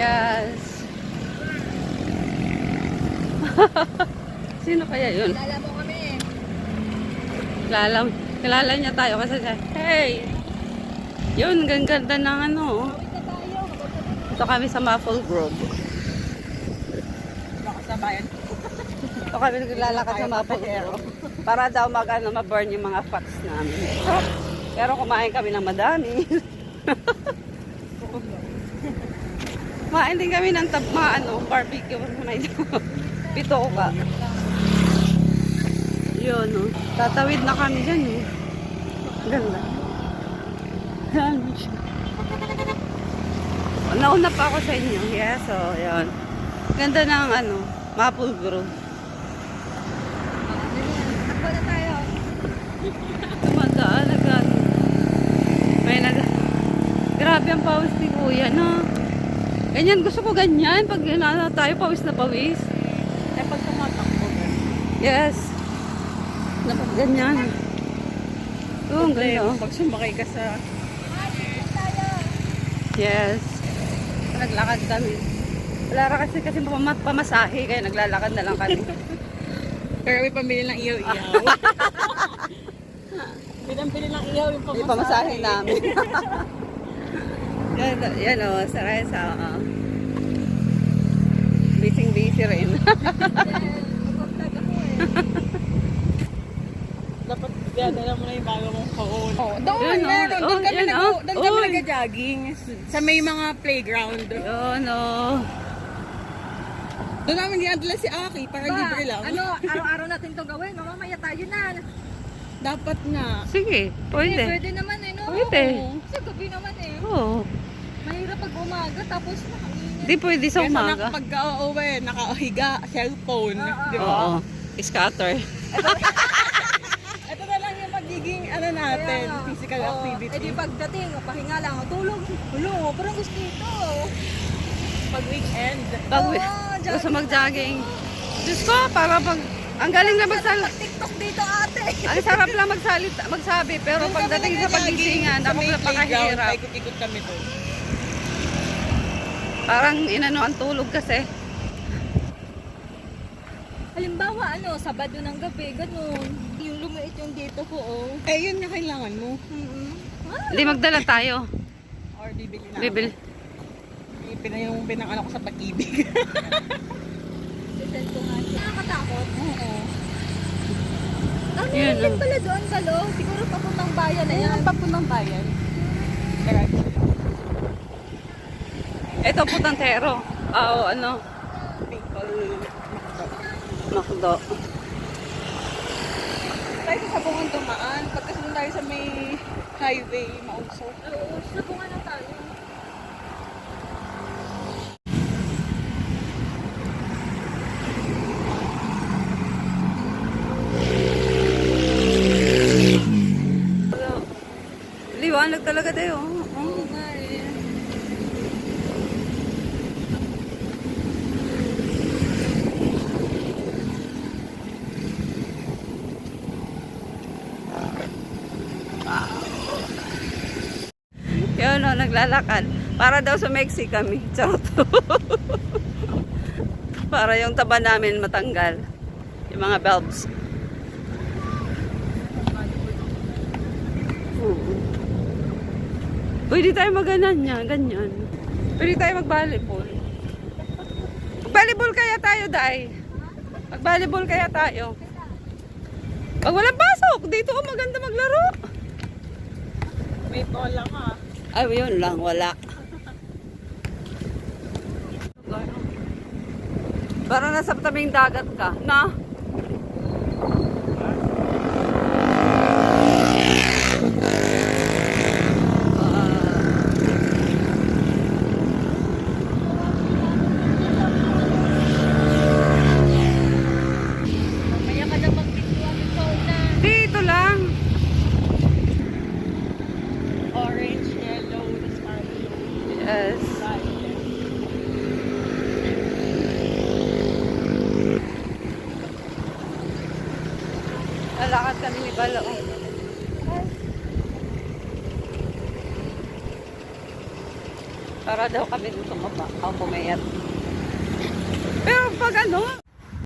Yes. Sino kaya yun? Kilala mo kami. Kilala, kilala niya tayo kasi siya, hey! Yun, ganda ng ano. oh. Ito kami sa Maple Grove. Baka sa bayan. Ito kami naglalakad sa Maple Grove. Para daw mag, ano, ma-burn yung mga fats namin. Pero kumain kami ng madami. kumain din kami ng tab, mga ano, barbecue. May pito ka. Yun, no. Tatawid na kami dyan, eh. Ganda. Ganda siya. Nauna pa ako sa inyo. Yes, so, yun. Ganda ng, ano, Maple Grove. Takbo na tayo. Tumagaan, nag ano. May nag... Grabe ang pawis ni Kuya, no? Ganyan, gusto ko ganyan. Pag ano, tayo, pawis na pawis. Eh, pag tumatakbo. Yes. Dapat ganyan. Oo, ang ganda. oh. Pag sumakay ka sa... Yes. Naglakad kami. Wala ra kasi kasi pama- pamasahe, kaya naglalakad na lang kami. Pero may pamili ng iyaw-iyaw. Pinampili ng iyaw yung May pamasahe namin. yan, yan o, sa Reza. Uh, Busy-busy rin. Dapat dadala mo na yung bago mong phone. Oh, doon, Yan, oh. meron. Doon Oh, kami, yan, nag oh. doon kami nag-jogging. Sa may mga playground. Yun o. Doon namin dinadala si Aki para libre lang. Ano, araw-araw natin to gawin. Mamamaya tayo na. Dapat nga. Sige, Eh, pwede. pwede naman eh, no? Pwede. Kasi gabi naman eh. Oo. Mahirap pag umaga tapos nakainit. Di pwede sa Kesa umaga. na, pagka uuwi, nakahiga, cellphone. Oo. Di ba? Oo. Scatter. Ito na lang yung magiging ano natin, Kaya nga. physical Oo. activity. Eh di pagdating, pahinga lang, tulog. Hulo, parang gusto ito. Pag weekend. Pag Oo, gusto jogging mag-jogging. Diyos ko, para pag... Ang galing na magsal... TikTok dito ate. Ang sarap lang magsalita, magsabi, pero Doon kami pagdating sa nag-jogging pagisingan, sa ako may playground, napakahirap. Paikot-ikot kami doon. Parang inano ang tulog kasi. Halimbawa, ano, Sabado ng gabi, ganun. Yung lumiit yung dito ko, oh. Eh, yun yung kailangan mo. Mm-mm. Ah, Hindi magdala tayo. Or bibili na. Bibili. Pina yung pinang-ano ko sa pag-ibig. sisend ko nga. Nakakatakot. Oo. Ano Yun, oh. pala doon, Kalo? Siguro papuntang bayan na yan. papunang bayan. Correct. Ito putantero. Ah, Oo, ano? Makdo. Tayo sa sabungan dumaan. Pagkasunod tayo sa may highway, mausok. Oo, sabungan na tayo. Liwanag talaga tayo. Oh. Oo nga eh. Yun, oh, naglalakad. Para daw sa Mexi kami. Charot. Para yung taba namin matanggal. Yung mga. Oo. Pwede tayo maganan niya, ganyan. Pwede tayo mag-volleyball. Mag-volleyball kaya tayo, Day. Mag-volleyball kaya tayo. Pag walang pasok, dito oh, maganda maglaro. May bola ka. Ay, yun lang, wala. Parang nasa tabing dagat ka, na? Mamaya ka na mag-picture ang phone na. Dito lang. Orange, yellow, scarlet, Yes. violet. Lalakad kami ni Bala. oh. Para daw kami dito maba. Ako pumayat. Pero pag ano,